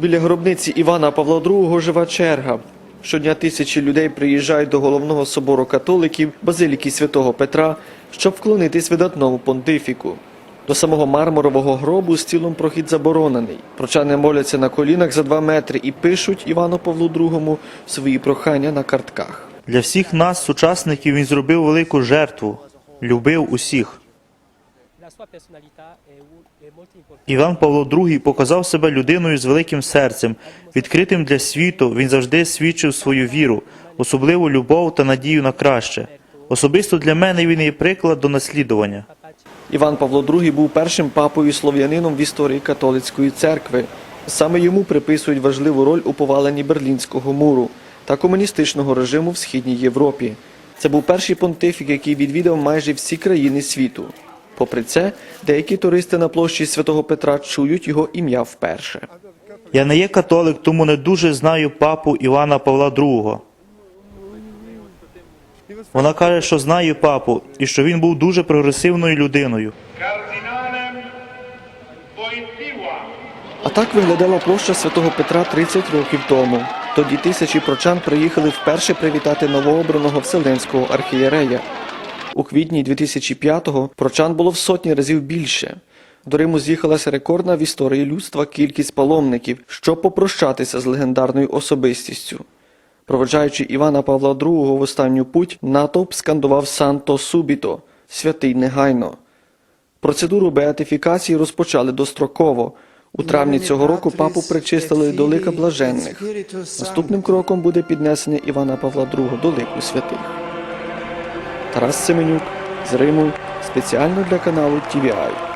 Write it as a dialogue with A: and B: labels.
A: Біля гробниці Івана Павла II жива черга. Щодня тисячі людей приїжджають до головного собору католиків Базиліки святого Петра, щоб вклонитись видатному понтифіку. До самого мармурового гробу з тілом прохід заборонений. Прочани моляться на колінах за два метри і пишуть Івану Павлу II свої прохання на картках.
B: Для всіх нас, сучасників, він зробив велику жертву, любив усіх. Іван Павло II показав себе людиною з великим серцем, відкритим для світу. Він завжди свідчив свою віру, особливу любов та надію на краще. Особисто для мене він є приклад до наслідування.
A: Іван Павло II був першим папою слов'янином в історії католицької церкви. Саме йому приписують важливу роль у поваленні Берлінського муру та комуністичного режиму в східній Європі. Це був перший понтифік, який відвідав майже всі країни світу. Попри це, деякі туристи на площі Святого Петра чують його ім'я вперше.
B: Я не є католик, тому не дуже знаю папу Івана Павла II. Вона каже, що знає папу і що він був дуже прогресивною людиною.
A: А так виглядала площа Святого Петра 30 років тому. Тоді тисячі прочан приїхали вперше привітати новообраного вселенського архієрея. У квітні 2005-го прочан було в сотні разів більше. До Риму з'їхалася рекордна в історії людства кількість паломників, щоб попрощатися з легендарною особистістю. Проведжаючи Івана Павла II в останню путь, натовп скандував Санто Субіто святий негайно. Процедуру беатифікації розпочали достроково. У травні цього року папу причистили до лика блаженних. Наступним кроком буде піднесення Івана Павла II до лику святих. Тарас Семенюк з Риму спеціально для каналу TVI.